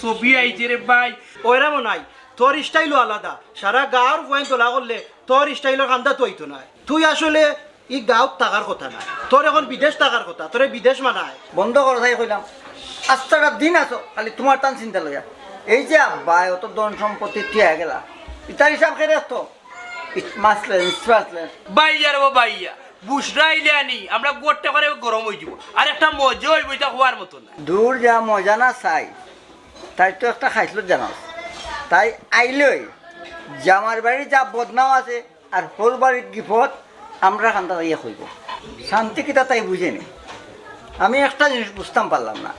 ছবি আইছে রে ভাই ওইরাম নাই তোর স্টাইলও আলাদা। সারা গাঁর পয়েন্ট তোলা করলে তোর স্টাইলের কান্দা তো হইতো না। তুই আসলে ই গাঁত থাকার কথা না। তোর এখন বিদেশ থাকার কথা তোরে বিদেশ মানায়। বন্ধ করো তাই কইলাম। আস্তাটা দিন আছো খালি তোমার টান চিন্তা লইয়া। এই যে আব্বা অত ধন সম্পত্তি টিয়া গেলা। ইতার হিসাব খেয়ে তো বাইয়া রে বাইয়া বুসরা আইলে আনি আমরা গোটটা করে গরম হয়ে যাব। আর একটা মজা হইব এটা হওয়ার মতো না। দূর যা মজা না চাই। তাই তো একটা খাইছিল জানাস। তাই আইলই জামার বাড়ি যা বদনাম আছে আর হোর বাড়ির গিফত আমরা খান্তা ইয়ে হইব শান্তি কিতা তাই বুঝেনি আমি একটা জিনিস বুঝতাম পারলাম না।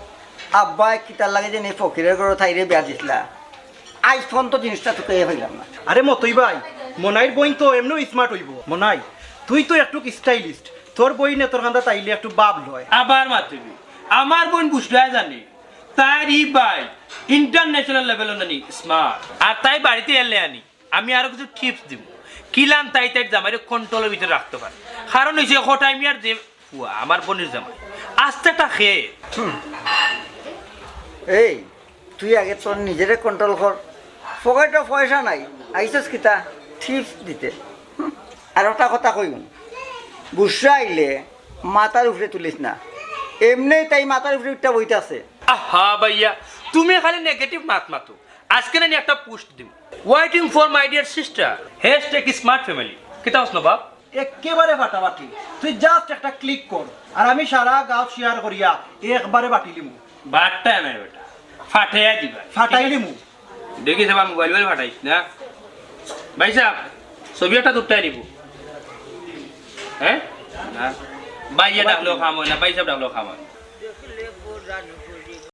আব্বা কিতার লাগে যে নে ফকিরের ঘরে থাইরে বিয়া দিছিলা। আইস ফোন তো জিনিসটা তোকে ইয়ে হইলাম না। আরে মতই ভাই মনাইর বই তো এমনিও স্মার্ট হইব। মনাই তুই তো একটু স্টাইলিস্ট তোর বই নে তোর কান্দা তাইলে একটু বাপ লয় আবার মাতবি আমার বোন বুসরা জানি। তার ই বাই ইন্টারন্যাশনাল লেভেল নানি স্মার্ট আর তাই বাড়িতে এলে আনি। আমি আরও কিছু টিপস দিব। কিলাম তাই তাই জামাইরে কন্ট্রোলের ভিতরে রাখতে পারে। কারণ হয়েছে আমি আর যে আমার বোনের জামাই। আস্তে একটা খেয়ে এই, তুই আগে তোর নিজেরে কন্ট্রোল কর। পকেটে পয়সা নাই, আইসস কিতা টিপস দিতে। আর একটা কথা কইন বুসরা আইলে মাথার উপরে তুলিস না। এমনি তাই মাথার উপরে উঠটা বইতে আছে আহা ভাইয়া তুমি খালি নেগেটিভ মাত মাতো। আজকে না একটা পোস্ট দিব waiting for my dear sister hashtag smart family কিতা হস না বাপ? একেবারে ফাটাফাটি। তুই জাস্ট একটা ক্লিক কর আর আমি সারা গাঁও শেয়ার করিয়া একবারে বাটি লিমু। বাটটা আমার বেটা ফাটাইয়া দিবা ফাটাই লিমু। দেখি যাবা মোবাইল মোবাইল ফাটাইস না? ভাই সাহেব ছবি একটা দুটাই দিব হ্যাঁ? না। ভাইয়া ডাকলেও খাম হয় না ভাই সাহেব ডাকলেও খাম হয়